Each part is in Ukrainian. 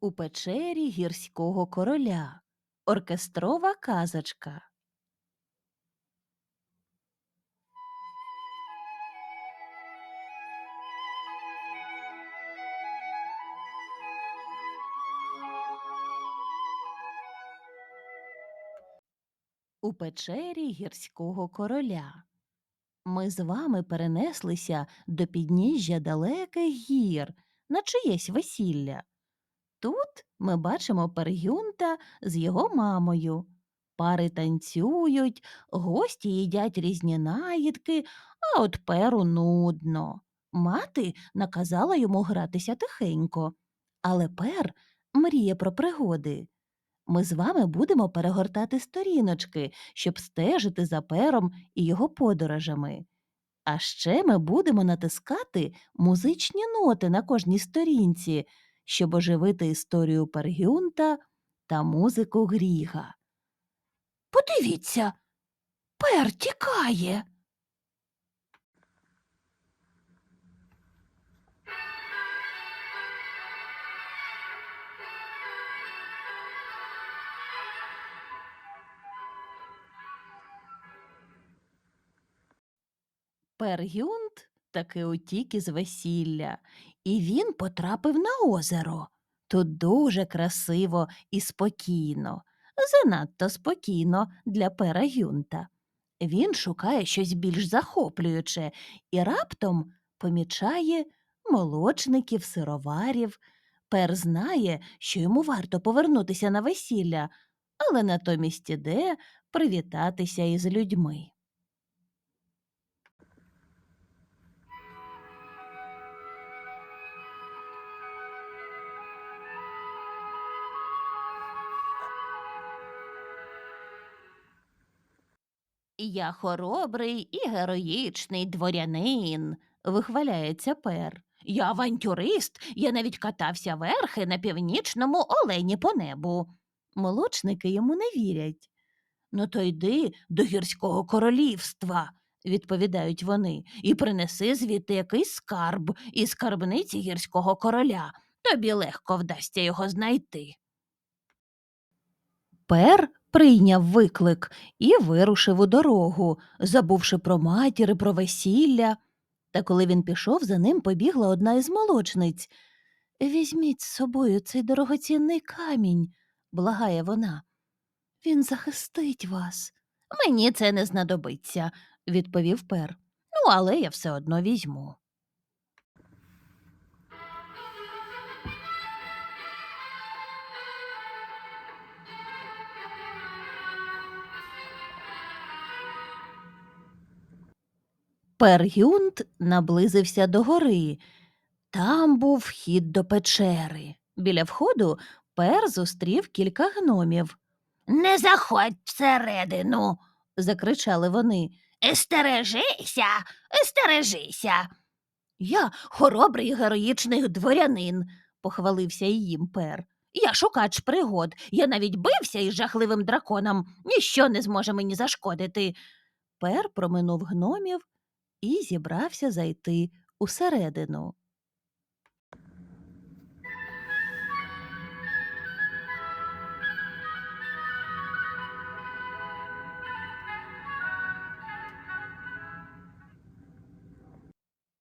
У печері гірського короля. Оркестрова казочка. У печері гірського короля. Ми з вами перенеслися до підніжжя далеких гір на чиєсь весілля. Тут ми бачимо Пергюнта з його мамою. Пари танцюють, гості їдять різні наїдки, а от перу нудно. Мати наказала йому гратися тихенько, але пер мріє про пригоди. Ми з вами будемо перегортати сторіночки, щоб стежити за пером і його подорожами. А ще ми будемо натискати музичні ноти на кожній сторінці, щоб оживити історію Пергюнта та музику Гріга. Подивіться, пер тікає. Пергюнт таки утік із весілля, і він потрапив на озеро. Тут дуже красиво і спокійно, занадто спокійно для пера Гюнта. Він шукає щось більш захоплююче і раптом помічає молочників, сироварів. Пер знає, що йому варто повернутися на весілля, але натомість іде привітатися із людьми. Я хоробрий і героїчний дворянин, вихваляється пер. Я авантюрист, я навіть катався верхи на північному олені по небу. Молочники йому не вірять. Ну, то йди до гірського королівства, відповідають вони, і принеси звідти якийсь скарб із скарбниці гірського короля. Тобі легко вдасться його знайти. Пер прийняв виклик і вирушив у дорогу, забувши про матір і про весілля. Та коли він пішов, за ним побігла одна із молочниць. Візьміть з собою цей дорогоцінний камінь, благає вона. Він захистить вас. Мені це не знадобиться, відповів пер. Ну, але я все одно візьму. Пергюнт наблизився до гори. Там був вхід до печери. Біля входу пер зустрів кілька гномів. Не заходь всередину. закричали вони. Естережися, естережися. Я хоробрий героїчний дворянин, похвалився їм пер. Я шукач пригод. Я навіть бився із жахливим драконом. Ніщо не зможе мені зашкодити. Пер проминув гномів і зібрався зайти усередину.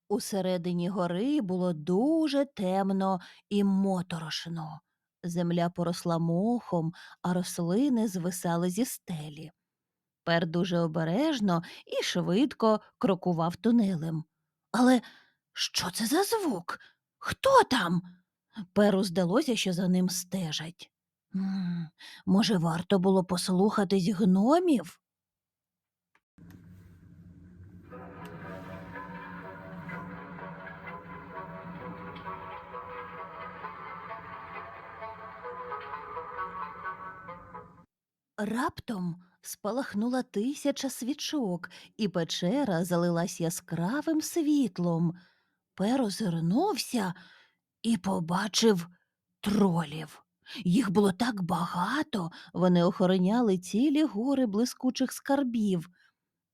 Усередині гори було дуже темно і моторошно. Земля поросла мохом, а рослини звисали зі стелі. Пер дуже обережно і швидко крокував тунелем. Але що це за звук? Хто там? Перу здалося, що за ним стежать. М, Може, варто було послухатись гномів? Раптом спалахнула тисяча свічок, і печера залилась яскравим світлом. Пер озирнувся і побачив тролів. Їх було так багато, вони охороняли цілі гори блискучих скарбів.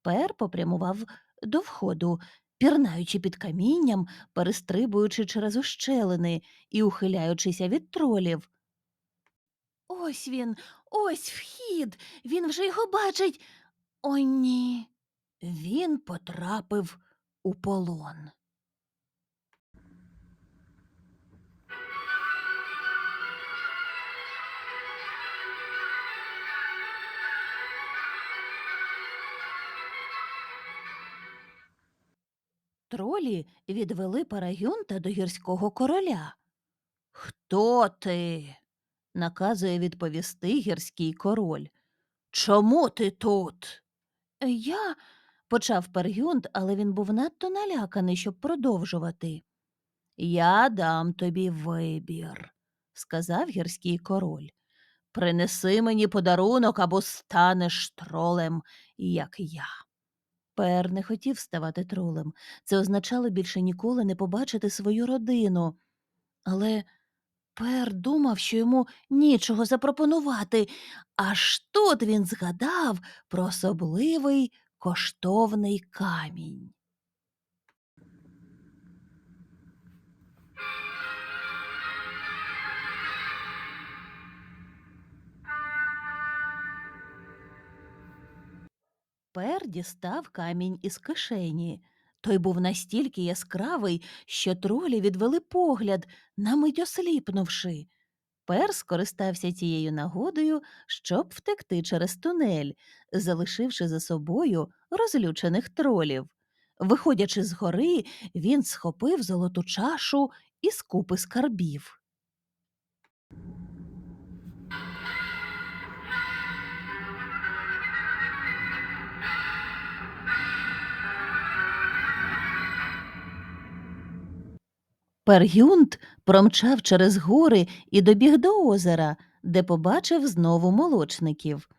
Пер попрямував до входу, пірнаючи під камінням, перестрибуючи через ущелини і ухиляючися від тролів. Ось він, ось вхід. Він вже його бачить. О, ні. Він потрапив у полон. Тролі відвели Парагюнта до гірського короля. Хто ти? Наказує відповісти гірський король. Чому ти тут? Я. почав Пергюнт, але він був надто наляканий, щоб продовжувати. Я дам тобі вибір, сказав гірський король. Принеси мені подарунок або станеш тролем, як я. Пер не хотів ставати тролем. Це означало більше ніколи не побачити свою родину. Але Пер думав, що йому нічого запропонувати, аж тут він згадав про особливий коштовний камінь. Пер дістав камінь із кишені. Той був настільки яскравий, що тролі відвели погляд, на мить осліпнувши. Пер скористався цією нагодою, щоб втекти через тунель, залишивши за собою розлючених тролів. Виходячи з гори, він схопив золоту чашу із купи скарбів. Пергюнт промчав через гори і добіг до озера, де побачив знову молочників.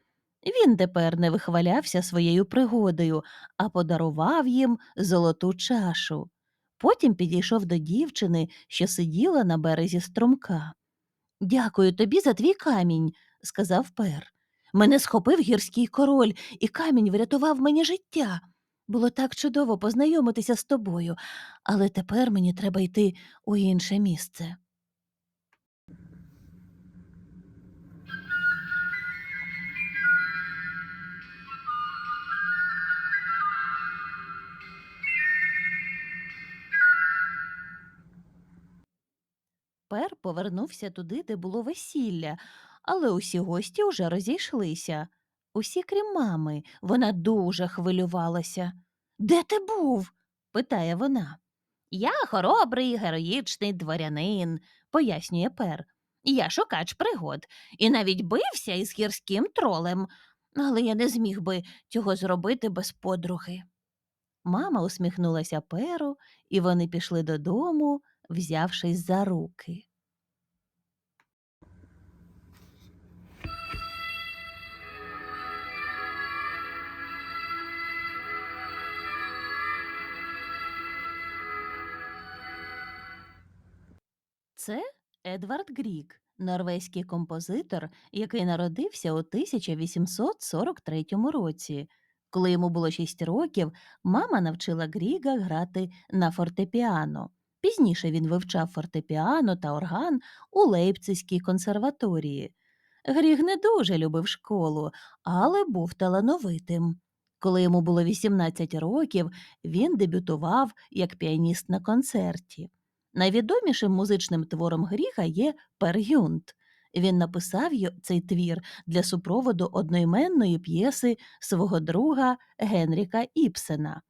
Він тепер не вихвалявся своєю пригодою, а подарував їм золоту чашу. Потім підійшов до дівчини, що сиділа на березі струмка. Дякую тобі за твій камінь, сказав пер. Мене схопив гірський король, і камінь врятував мені життя. Було так чудово познайомитися з тобою, але тепер мені треба йти у інше місце. Пер повернувся туди, де було весілля, але усі гості уже розійшлися. Усі, крім мами, вона дуже хвилювалася. Де ти був? питає вона. Я хоробрий, героїчний дворянин, пояснює Пер. Я шукач пригод і навіть бився із гірським тролем, але я не зміг би цього зробити без подруги. Мама усміхнулася Перу, і вони пішли додому, взявшись за руки. Це Едвард Грік, норвезький композитор, який народився у 1843 році. Коли йому було 6 років, мама навчила Гріга грати на фортепіано. Пізніше він вивчав фортепіано та орган у Лейпцизькій консерваторії. Гріг не дуже любив школу, але був талановитим. Коли йому було 18 років, він дебютував як піаніст на концерті. Найвідомішим музичним твором Гріга є Пергюнт. Він написав цей твір для супроводу одноіменної п'єси свого друга Генріка Іпсена.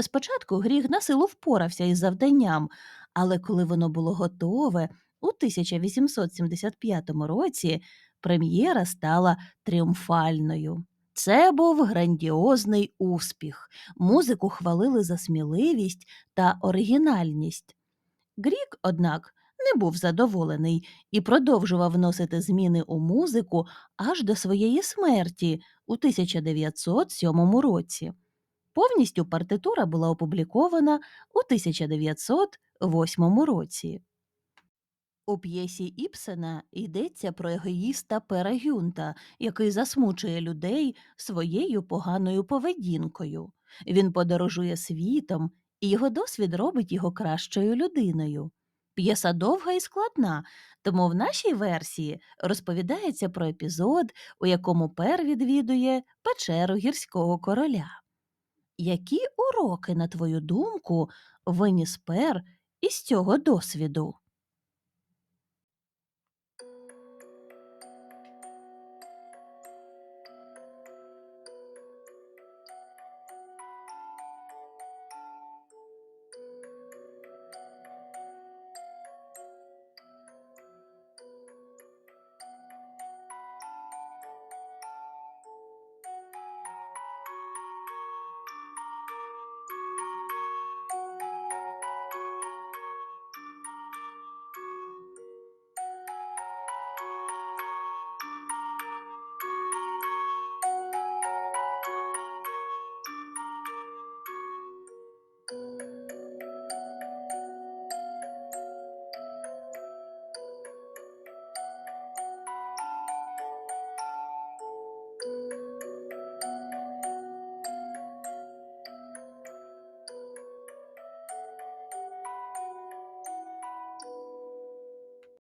Спочатку Гріг на силу впорався із завданням, але коли воно було готове у 1875 році, прем'єра стала тріумфальною. Це був грандіозний успіх. Музику хвалили за сміливість та оригінальність. Грік, однак, не був задоволений і продовжував вносити зміни у музику аж до своєї смерті у 1907 році. Повністю партитура була опублікована у 1908 році. У п'єсі Іпсена йдеться про егоїста Пера Гюнта, який засмучує людей своєю поганою поведінкою. Він подорожує світом і його досвід робить його кращою людиною. П'єса довга і складна, тому в нашій версії розповідається про епізод, у якому Пер відвідує печеру гірського короля. Які уроки, на твою думку, виніс Пер із цього досвіду?